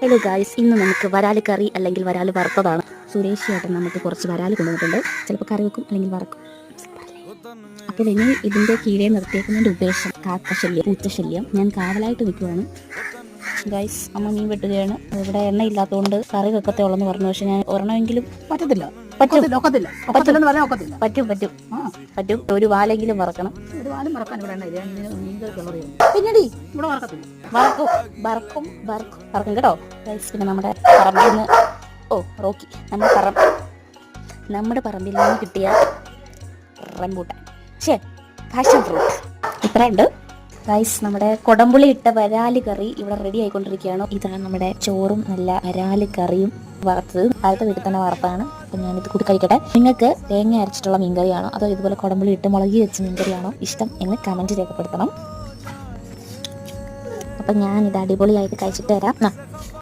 Hello guys ഇന്ന് നമുക്ക് വരാൽ കറി അല്ലെങ്കിൽ വരാൽ വറുത്തതാണ്. സുരേഷ് ചേട്ടൻ നമുക്ക് കുറച്ച് വരാൽ കൊണ്ടുവന്നിട്ടുണ്ട്. ചിലപ്പോൾ കറി വെക്കും അല്ലെങ്കിൽ വറക്കും. അപ്പോൾ ഇനി ഇതിന്റെ കീഴേ നിർത്തിയേക്കുന്നതിന്റെ ഉദ്ദേശം കാക്കശല്യം പൂച്ചശല്യം ഞാൻ കാവലായിട്ട് നിൽക്കുകയാണ് ഗൈസ് അമ്മ മീൻ വെട്ടുകയാണ്. ഇവിടെ എണ്ണ ഇല്ലാത്തതുകൊണ്ട് കറി വെക്കത്തേ ഉള്ളെന്ന് പറഞ്ഞു. പക്ഷേ ഞാൻ ഒരെണ്ണമെങ്കിലും പറ്റത്തില്ല. പറ്റും. ഒക്കത്തില്ല ഒക്കത്തില്ല. ഒക്കത്തില്ലെന്ന് പറഞ്ഞാൽ ഒക്കത്തില്ല. പറ്റും പറ്റും. പറ്റും. ഒരു വാലെങ്കിലും വറക്കണം. ഒരു വാലും മറക്കാൻ ഇവിടെ പിന്നീട്? ഇവിടെ വറക്കും വറക്കും വറക്കും. വറക്കും കേട്ടോ. പിന്നെ നമ്മുടെ പറമ്പിൽ നിന്ന് ഓ റോക്കി. നമ്മുടെ പറമ്പ് നമ്മുടെ പറമ്പിൽ നിന്ന് കിട്ടിയ റംബൂട്ടാൻ. ഷേ പാഷൻ ഫ്രൂട്ട് ഇത്രയുണ്ട്. ഗൈസ് നമ്മുടെ കൊടമ്പുളി ഇട്ട വരാൽ കറി ഇവിടെ റെഡി ആയിക്കൊണ്ടിരിക്കുകയാണ്. ഇതാണ് നമ്മുടെ ചോറും നല്ല വരാൽ കറിയും വറുത്തത്. അടുത്ത വീട്ടിൽ തന്നെ വറുത്താണ്. അപ്പം ഞാനിത് കൂടി കഴിക്കട്ടെ. നിങ്ങൾക്ക് തേങ്ങ അരച്ചിട്ടുള്ള മീൻകറിയാണോ അതോ ഇതുപോലെ കൊടമ്പുളി ഇട്ട് മുളകി വെച്ച മീൻകറിയാണോ ഇഷ്ടം എന്ന് കമന്റ് രേഖപ്പെടുത്തണം. അപ്പം ഞാനിത് അടിപൊളിയായിട്ട് കഴിച്ചിട്ട് വരാം.